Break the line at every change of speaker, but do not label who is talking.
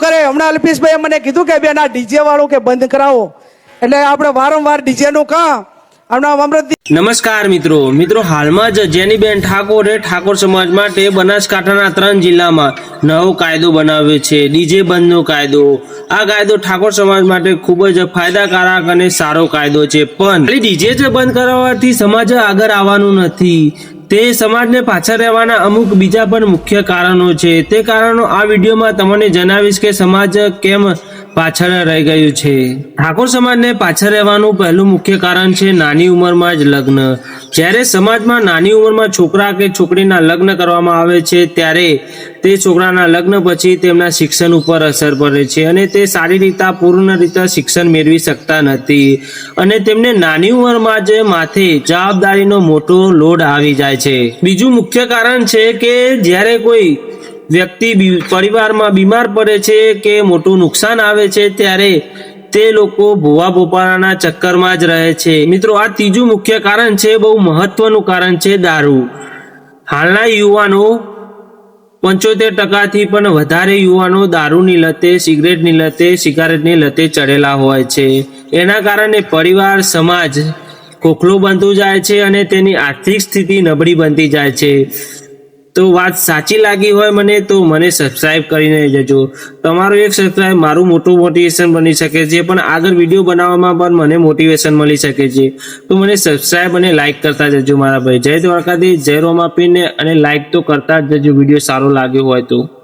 કરે હમણાં અલ્પેશભાઈ મને કીધું કે બેન આ ડીજે વાળું કે બંધ કરાવો. એટલે આપણે વારંવાર ડીજે નું કામ
નમસ્કાર મિત્રો. મિત્રો, હાલમાં જ જેનીબેન ઠાકોરે ઠાકોર સમાજ માટે બનાસકાંઠાના ત્રણ જિલ્લામાં નવો કાયદો બનાવ્યો છે. ડીજે બંધનો કાયદો. આ કાયદો ઠાકોર સમાજ માટે ખૂબ જ ફાયદાકારક અને સારો કાયદો છે. પણ ડીજે જ બંધ કરાવવાથી સમાજ આગળ આવવાનું નથી. તે સમાજને પાછળ રહેવાના અમુક બીજા પણ મુખ્ય કારણો છે. તે કારણો આ વિડીયોમાં તમને જણાવીશ કે સમાજ કેમ પાછળ રહી ગયું છે. ઠાકોર સમાજને પાછળ રહેવાનું પહેલું મુખ્ય કારણ છે નાની ઉંમરમાં જ લગ્ન. જ્યારે સમાજમાં નાની ઉંમરમાં છોકરા કે છોકરીના લગ્ન કરવામાં આવે છે, ત્યારે તે છોકરાના લગ્ન પછી તેમના શિક્ષણ ઉપર અસર પડે છે અને તે સારી રીતે પૂર્ણ રીતે શિક્ષણ મેળવી શકતા નથી અને તેમને નાની ઉંમરમાં જ માથે જવાબદારીનો મોટો લોડ આવી જાય છે. બીજું મુખ્ય કારણ છે કે જ્યારે કોઈ વ્યક્તિ પરિવારમાં બીમાર પડે છે કે મોટું નુકસાન આવે છે, ત્યારે તે લોકો ભૂવા ભોપાળાના ચક્કરમાં જ રહે છે. મિત્રો, આ ત્રીજું મુખ્ય કારણ છે, બહુ મહત્વનું કારણ છે દારૂ. હાલના યુવાનો પંચોતેર ટકાથી પણ વધારે યુવાનો દારૂની લતે, સિગરેટની લતે, સિગારેટની લતે ચડેલા હોય છે. એના કારણે પરિવાર, સમાજ ખોખલો બનતું જાય છે અને તેની આર્થિક સ્થિતિ નબળી બનતી જાય છે. તો વાત સાચી લાગી હોય મને, તો મને સબસ્ક્રાઇબ કરીને જજો. તમારું એક સબસ્ક્રાઇબ મારું મોટું મોટિવેશન બની શકે છે, પણ આગળ વીડિયો બનાવવામાં પણ મને મોટિવેશન મળી શકે છે. તો મને સબસ્ક્રાઇબ અને લાઇક કરતા જજો મારા ભાઈ. જય દ્વારકાધીશ, જય રોમાપીને, અને લાઇક તો કરતા જ જજો વીડિયો સારો લાગ્યો હોય તો.